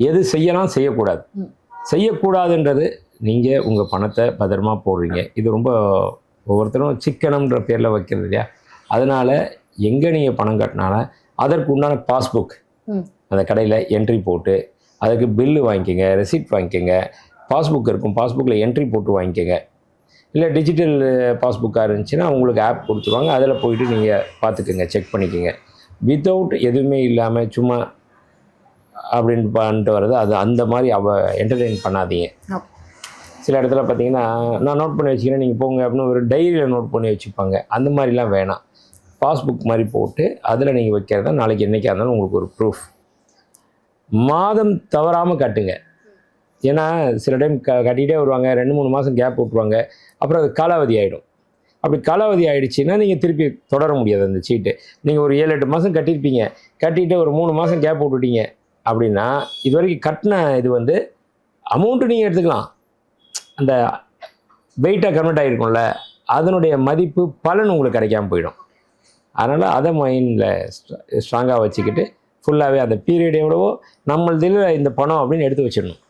எது செய்யலாம் செய்யக்கூடாது. செய்யக்கூடாதுன்றது நீங்கள் உங்கள் பணத்தை பத்திரமா போடுறீங்க. இது ரொம்ப ஒவ்வொருத்தரும் சிக்கனம்ன்ற பேரில் வைக்கிறது இல்லையா? அதனால் எங்கே நீங்கள் பணம் கட்டினாலும் அதற்கு உண்டான பாஸ்புக். அந்த கடையில் என்ட்ரி போட்டு அதுக்கு பில்லு வாங்கிக்கோங்க ரெசிப்ட் வாங்கிக்கோங்க. பாஸ்புக் இருக்கும். பாஸ்புக்கில் என்ட்ரி போட்டு வாங்கிக்கோங்க. இல்லை டிஜிட்டல் பாஸ்புக்காக இருந்துச்சுன்னா உங்களுக்கு ஆப் கொடுத்துருவாங்க. அதில் போயிட்டு நீங்கள் பார்த்துக்கோங்க செக் பண்ணிக்கோங்க. வித்தவுட் எதுவுமே இல்லாமல் சும்மா அப்படின்னு பண்ணிட்டு வர்றது அது அந்த மாதிரி அவ என்டர்டெயின் பண்ணாதீங்க. சில இடத்துல பார்த்தீங்கன்னா நான் நோட் பண்ணி வச்சுக்கிறேன் நீங்கள் போங்க அப்படின்னு ஒரு டைரியில் நோட் பண்ணி வச்சுப்பாங்க. அந்த மாதிரிலாம் வேணாம். பாஸ்புக் மாதிரி போட்டு அதில் நீங்கள் வைக்கிறது நாளைக்கு என்றைக்கா இருந்தாலும் உங்களுக்கு ஒரு ப்ரூஃப் மாதம் தவறாமல் கட்டுங்க. ஏன்னா சில டைம் க கட்டிகிட்டே வருவாங்க ரெண்டு மூணு மாதம் கேப் விட்ருவாங்க அப்புறம் அது காலாவதி ஆகிடும் அப்படி காலாவதி ஆயிடுச்சுன்னா நீங்கள் திருப்பி தொடர முடியாது அந்த சீட்டு நீங்கள் ஒரு ஏழு எட்டு மாதம் கட்டியிருப்பீங்க கட்டிட்டு ஒரு மூணு மாதம் கேப் விட்டுட்டீங்க. அப்படின்னா இது வரைக்கும் கட்டின இது வந்து அமௌண்ட்டு நீங்கள் எடுத்துக்கலாம். அந்த வெயிட்டாக கன்வெர்ட் ஆகிருக்கும்ல அதனுடைய மதிப்பு பலன் உங்களுக்கு கிடைக்காம போயிடும். அதனால் அதை மைண்டில் ஸ்ட்ராங்காக வச்சுக்கிட்டு ஃபுல்லாகவே அந்த பீரியட் எவ்வளவோ நம்மளதில் இந்த பணம் அப்படின்னு எடுத்து வச்சிடணும்.